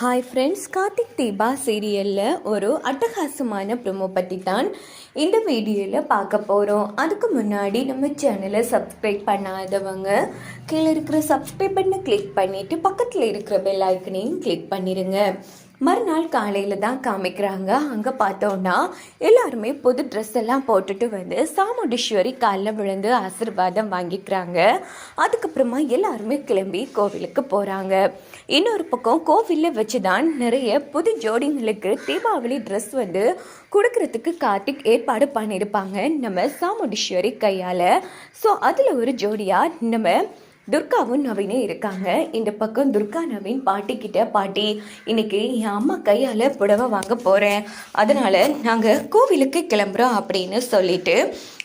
Hi friends Karthik Deepa சீரியலில் ஒரு அட்டகாசமான ப்ரோமோ பற்றி தான் இந்த வீடியோவில் பார்க்க போகிறோம் அதுக்கு முன்னாடி நம்ம சேனலை சப்ஸ்கிரைப் பண்ணாதவங்க கீழே இருக்கிற சப்ஸ்கிரைப் பண்ணை கிளிக் பண்ணிவிட்டு பக்கத்தில் இருக்கிற பெல் ஐக்கனையும் கிளிக் பண்ணிடுங்க மறுநாள் காலையில் தான் காமிக்கிறாங்க. அங்கே பார்த்தோன்னா எல்லாருமே புது ட்ரெஸ் எல்லாம் போட்டுட்டு வந்து சாமுண்டீஸ்வரி காலில் விழுந்து ஆசீர்வாதம் வாங்கிக்கிறாங்க. அதுக்கப்புறமா எல்லாருமே கிளம்பி கோவிலுக்கு போகிறாங்க இன்னொரு பக்கம் கோவிலில் வச்சு தான் நிறைய புது ஜோடிங்களுக்கு தீபாவளி ட்ரெஸ் வந்து கொடுக்கறதுக்கு கார்த்திக் ஏற்பாடு பண்ணியிருப்பாங்க நம்ம சாமுண்டீஸ்வரி கையால். ஸோ அதில் ஒரு ஜோடியாக நம்ம துர்காவும் நவீனும் இருக்காங்க. இந்த பக்கம் துர்கா நவீன் பாட்டி கிட்ட பாட்டி இன்னைக்கு என் அம்மா கையால் புடவை வாங்க போகிறேன் அதனால நாங்கள் கோவிலுக்கு கிளம்புறோம் அப்படின்னு சொல்லிட்டு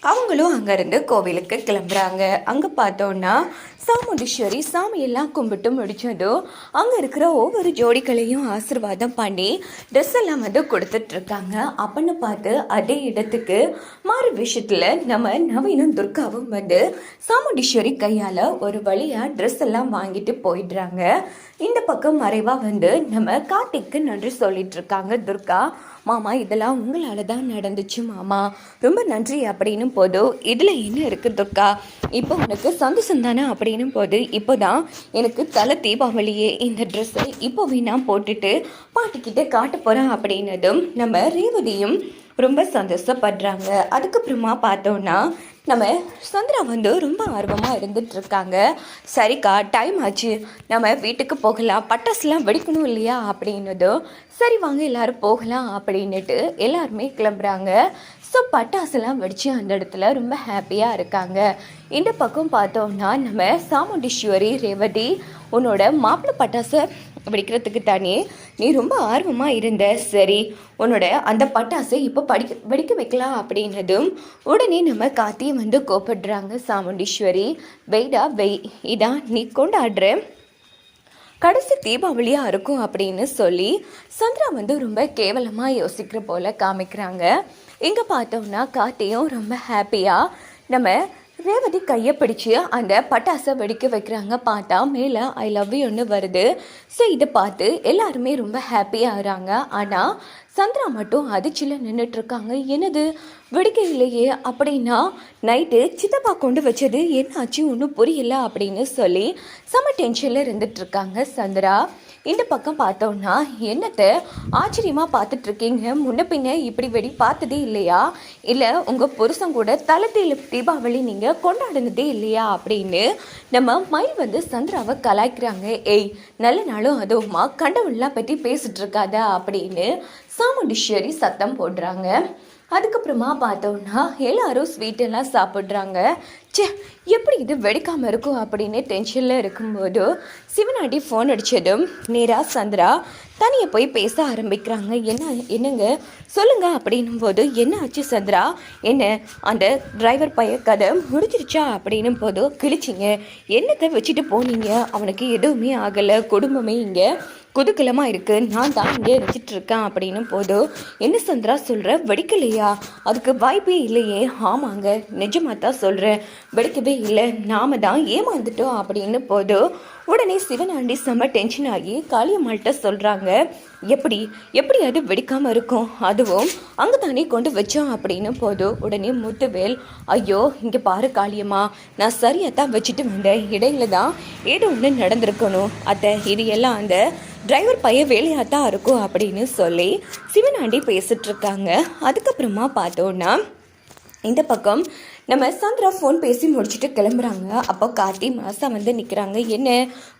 அவங்களும் அங்கேருந்து கோவிலுக்கு கிளம்புறாங்க. அங்கே பார்த்தோன்னா சாமுண்டீஸ்வரி சாமியெல்லாம் கும்பிட்டு முடிச்சதும் அங்கே இருக்கிற ஒவ்வொரு ஜோடிகளையும் ஆசீர்வாதம் பண்ணி ட்ரெஸ் எல்லாம் வந்து கொடுத்துட்ருக்காங்க. அப்படின்னு பார்த்து அதே இடத்துக்கு மாறு விஷயத்தில் நம்ம நவீனும் துர்காவும் வந்து சாமுண்டீஸ்வரி கையால் ஒரு வழியாக ட்ரெஸ் எல்லாம் வாங்கிட்டு போயிடுறாங்க. இந்த பக்கம் மறைவாக வந்து நம்ம கார்த்திக்கு நன்றி சொல்லிட்டு இருக்காங்க துர்கா மாமா இதெல்லாம் உங்களால் தான் நடந்துச்சு மாமா. ரொம்ப நன்றி அப்படின்னு போது இதில் என்ன இருக்குது துர்கா? இப்போ உனக்கு சந்தோஷம் தானே? அப்படின்னும் போது இப்போ தான் எனக்கு தலை தீபாவளியே. இந்த ட்ரெஸ்ஸை இப்போவே நான் போட்டுட்டு பாட்டிக்கிட்ட காட்ட போகிறேன் அப்படின்னதும் நம்ம ரேவதியும் ரொம்ப சந்தோஷப்படுறாங்க. அதுக்கப்புறமா பார்த்தோன்னா நம்ம சந்திரா வந்து ரொம்ப ஆர்வமாக இருந்துகிட்ருக்காங்க சரிக்கா டைம் ஆச்சு. நம்ம வீட்டுக்கு போகலாம். பட்டாசுலாம் வெடிக்கணும் இல்லையா? அப்படின்னதும் சரி வாங்க எல்லாரும் போகலாம். அப்படின்னுட்டு எல்லாருமே கிளம்புறாங்க. ஸோ பட்டாசுலாம் வெடித்து அந்த இடத்துல ரொம்ப ஹாப்பியாக இருக்காங்க. இந்த பக்கம் பார்த்தோம்னா நம்ம சாமுண்டீஸ்வரி ரேவதி உன்னோட மாப்பிள்ளை பட்டாசை வெடிக்கிறதுக்கு தானே நீ ரொம்ப ஆர்வமாக இருந்த. சரி உன்னோட அந்த பட்டாசை இப்போ படிக்க வெடிக்க வைக்கலாம் அப்படின்னதும் உடனே நம்ம காத்தியை வந்து கோப்படுறாங்க சாமுண்டீஸ்வரி. வெயிடா வெய் இதான் நீ கொண்டாடுற. கடைசி தீபாவளியாக இருக்கும் அப்படின்னு சொல்லி சந்திரா வந்து ரொம்ப கேவலமாக யோசிக்கிற போல காமிக்கிறாங்க. இங்கே பார்த்தோம்னா கார்த்தியும் ரொம்ப ஹாப்பியாக நம்ம ரேவதி கையை பிடிச்சி அந்த பட்டாசை வெடிக்க வைக்கிறாங்க. பார்த்தா மேலே ஐ லவ் யூன்னு வருது. ஸோ இதை பார்த்து எல்லாருமே ரொம்ப ஹாப்பியாகிறாங்க ஆனால் சந்திரா மட்டும் அதிர்ச்சியில் நின்றுட்டுருக்காங்க என்னது? வெடிக்க இல்லையே. அப்படின்னா நைட்டு சித்தப்பா கொண்டு வச்சது என்னாச்சு? ஒன்றும் புரியல அப்படின்னு சொல்லி செம டென்ஷனில் இருந்துட்டுருக்காங்க சந்திரா. இந்த பக்கம் பார்த்தோம்னா என்னத்தை ஆச்சரியமாக பார்த்துட்ருக்கீங்க? முன்ன பின்ன இப்படி வெடி பார்த்ததே இல்லையா? இல்லை உங்கள் புருஷன் கூட தளத்தில் தீபாவளி நீங்கள் கொண்டாடினதே இல்லையா? அப்படின்னு நம்ம மயில் வந்து சந்திராவை கலாய்க்கிறாங்க. ஏய் நல்ல நாளும் அதுவுமா கண்டவன்லாம் பற்றி பேசிட்டுருக்காத அப்படின்னு சாமுண்டீஸ்வரி சத்தம் போடுறாங்க. அதுக்கப்புறமா பார்த்தோம்னா எல்லாரும் ஸ்வீட்டெல்லாம் சாப்பிட்றாங்க. ச்சே எப்படி இது வெடிக்காமல் இருக்கும் அப்படின்னு டென்ஷனில் இருக்கும்போது சிவனாடி ஃபோன் அடித்ததும் நேராக சந்திரா தனியை போய் பேச ஆரம்பிக்கிறாங்க. என்ன என்னங்க? சொல்லுங்க. அப்படின்னும் போது என்ன ஆச்சு சந்திரா? என்ன அந்த டிரைவர் பைய கதை முடிஞ்சிருச்சா? அப்படின்னும் போது கிழிச்சிங்க. என்னத்தை வச்சுட்டு போனீங்க? அவனுக்கு எதுவுமே ஆகலை. குடும்பமே இங்கே குதுக்கலமாக இருக்குது நான் தான் இங்கே வச்சுட்டு இருக்கேன். அப்படின்னும் போது என்ன சந்திரா சொல்கிற வெடிக்கலையா? அதுக்கு வாய்ப்பே இல்லையே. ஆமாங்க. நிஜமாக தான் சொல்கிறேன் வெடிக்கவே இல்லை. நாம தான் ஏமாந்துட்டோம் அப்படின்னு போது உடனே சிவனாண்டி செம்ம டென்ஷன் ஆகி காளியம்மாள்கிட்ட சொல்கிறாங்க எப்படி? எப்படி அது வெடிக்காமல் இருக்கும்? அதுவும் அங்கே தானே கொண்டு வச்சோம் அப்படின்னு போதும் உடனே முத்துவேல் ஐயோ இங்கே பாரு காளியம்மா நான் சரியாக தான் வச்சுட்டு வந்தேன். இடையில தான் ஏதோ ஒன்று நடந்திருக்கணும். அத்தை இது எல்லாம் அந்த டிரைவர் பையன் வேலையாக தான் இருக்கும் அப்படின்னு சொல்லி சிவனாண்டி பேசிட்டு இருக்காங்க. அதுக்கப்புறமா பார்த்தோன்னா இந்த பக்கம் நம்ம சாந்திரா ஃபோன் பேசி முடிச்சுட்டு கிளம்புறாங்க. அப்போ கார்த்தி மாசா வந்து நிற்கிறாங்க என்ன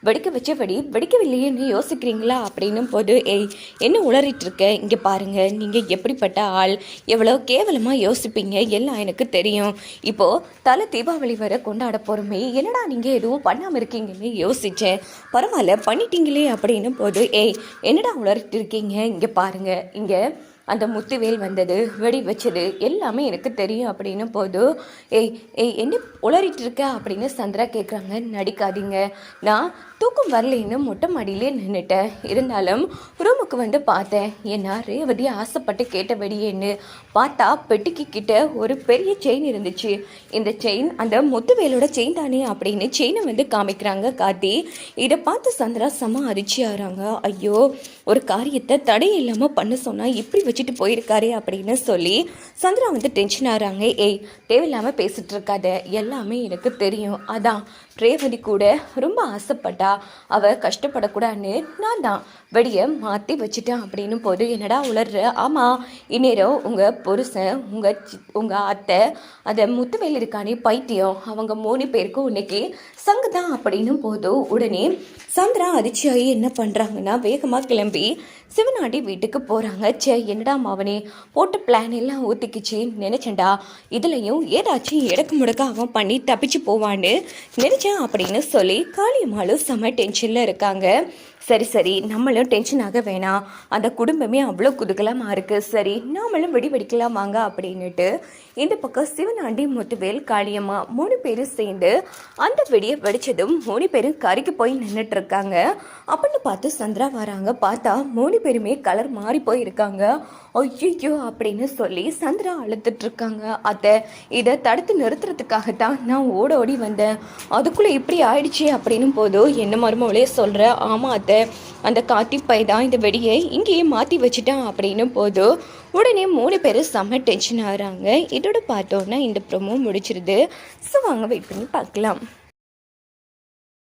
வெடிக்க வச்சபடி வெடிக்கவில்லையேன்னு யோசிக்கிறீங்களா? அப்படின்னும் போது ஏய் என்ன உளறிட்டு இருக்க? இங்கே பாருங்கள் நீங்கள் எப்படிப்பட்ட ஆள்? எவ்வளோ கேவலமாக யோசிப்பீங்க? எல்லாம் எனக்கு தெரியும். இப்போது தலை தீபாவளி வர கொண்டாட போகிறோமே என்னடா நீங்கள் எதுவும் பண்ணாமல் இருக்கீங்கன்னு யோசித்தேன் பரவாயில்ல பண்ணிட்டீங்களே அப்படின்னும் போது ஏய் என்னடா உளறிட்டு இருக்கீங்க? இங்கே பாருங்கள் இங்கே அந்த முத்துவேல் வந்தது வெடி வச்சது எல்லாமே எனக்கு தெரியும் அப்படின்னு போது ஏய் ஏய் என்ன உளறிட்டு இருக்க? அப்படின்னு சந்திரா கேட்குறாங்க நடிக்காதீங்க. நான் தூக்கம் வரலைன்னு மொட்டை மாடியிலே நின்றுட்டேன் இருந்தாலும் ரூமுக்கு வந்து பார்த்தேன். ஏன்னா ரேவதி ஆசைப்பட்டு கேட்ட வெடியேன்னு பார்த்தா பெட்டிக்கு கிட்ட ஒரு பெரிய செயின் இருந்துச்சு. இந்த செயின் அந்த முத்துவேலோட செயின் தானே? அப்படின்னு செயினை வந்து காமிக்கிறாங்க காத்தி இதை பார்த்து சந்திரா செம அதிர்ச்சி ஆகிறாங்க ஐயோ ஒரு காரியத்தை தடை இல்லாமல் பண்ண சொன்னால் இப்படி வச்சுட்டு போயிருக்காரு அப்படின்னு சொல்லி சந்திரா வந்து டென்ஷன் ஆகிறாங்க. ஏய் தேவையில்லாமல் பேசிகிட்டு இருக்காத. எல்லாமே எனக்கு தெரியும். அதான் ரேவதி கூட ரொம்ப ஆசைப்பட்டா அவள் கஷ்டப்படக்கூடாதுன்னு நான் தான். வெடியை மாற்றி வச்சுட்டேன் அப்படின்னு போது என்னடா உளர்ற? ஆமாம் இந்நேரம் உங்கள் புருஷன் உங்கள் சி உங்கள் அத்தை அதை முத்துவேல் இருக்கானே பைத்தியம். அவங்க மூணு பேருக்கும் இன்னைக்கு சங்கு தான் அப்படின்னு போதும் உடனே சந்திரா அதிர்ச்சியாகி என்ன பண்ணுறாங்கன்னா வேகமாக கிளம்பி சிவனாண்டி வீட்டுக்கு போகிறாங்க சே என்னடா மாவனே? போட்ட பிளான் எல்லாம் ஊற்றிக்கிச்சு நினச்சேன்டா. இதுலையும் ஏதாச்சும் இடக்கு முடக்க அவன் பண்ணி தப்பிச்சு போவான்னு நினச்சேன் அப்படின்னு சொல்லி காளியம்மாளும் செம டென்ஷனில் இருக்காங்க. சரி சரி நம்மளும் டென்ஷன் ஆக வேணாம். அந்த குடும்பமே அவ்வளோ குதூகலமாக இருக்குது சரி நாமளும் வெடி வெடிக்கலாம் வாங்க அப்படின்னுட்டு இந்த பக்கம் சிவனாண்டி முத்துவேல் காளியம்மா மூணு பேரும் சேர்ந்து அந்த வெடியை வெடிச்சதும் மூணு பேரும் கறிக்கு போய் நின்றுட்டு இருக்காங்க. அப்படின்னு பார்த்து சந்திரா வராங்க. பார்த்தா மூணு பேருமே கலர் மாறி போயிருக்காங்க ஐயோ அப்படின்னு சொல்லி சந்திரா அழுத்துட்ருக்காங்க இருக்காங்க. அத்தை இதை தடுத்து நிறுத்துறதுக்காகத்தான் நான் ஓட ஓடி வந்தேன். அதுக்குள்ளே இப்படி ஆயிடுச்சு அப்படின்னு போதும் என்ன மருமவளே சொல்கிற ஆமாம் அத்தை அந்த காத்திப்பை தான் இந்த வெடியை இங்கேயே மாற்றி வச்சுட்டான் அப்படின்னு போதும் உடனே மூணு பேரும் செம்ம டென்ஷன் ஆகிறாங்க. இதோட பார்த்தோன்னா இந்த ப்ரோமோ முடிச்சிருது. ஸோ வாங்க வெயிட் பண்ணி பார்க்கலாம்.